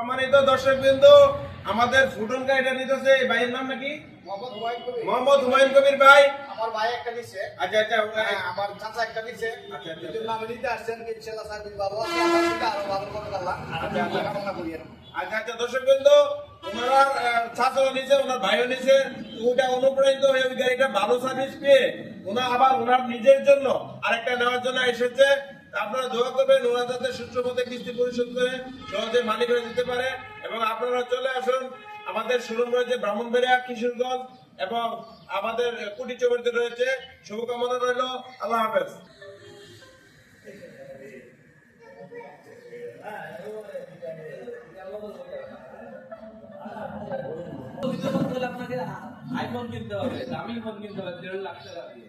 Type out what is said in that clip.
সম্মানিত দর্শক বিন্দু আমাদের ফুটন গাড়িটা নিতেছে এই ভাইয়ের নাম নাকি? মোহাম্মদ হুমায়ুন কবির। ভাই। আমার ভাই একটা নিচ্ছে আচ্ছা আচ্ছা হ্যাঁ, আমার চাচা একটা নিচ্ছে আচ্ছা, আচ্ছা। নামে নিতে আসছেন ইনশাআল্লাহ সার্ভিস পাবো আলহামদুলিল্লাহ আরও ভালো করে আল্লাহ আল্লাহ কামনা করি। আচ্ছা আচ্ছা দর্শক বিন্দু ওনারা ছাত্র নিছে ওনার ভাইও নিছে। ওটা অনুপ্রাণিত হয়ে ওই গাড়িটা ভালো সার্ভিস পেয়ে ওনা আবার ওনার নিজের জন্য আরেকটা নেওয়ার জন্য এসেছে। আপনারা দোয়া করবেন, ওরা যাতে মতে কিস্তি পরিশোধ করে সহজে মালিক হয়ে যেতে পারে। এবং আপনারা চলে আসুন আমাদের শোরুম রয়েছে ব্রাহ্মণবাড়িয়া কিশোরগঞ্জ এবং আমাদের কুটি চবরিতে রয়েছে। শুভকামনা রইল। আল্লাহ হাফেজ। আপনাকে আইফোন কিনতে হবে, দামি ফোন কিনতে হবে, দেড় লাখ টাকা দিয়ে।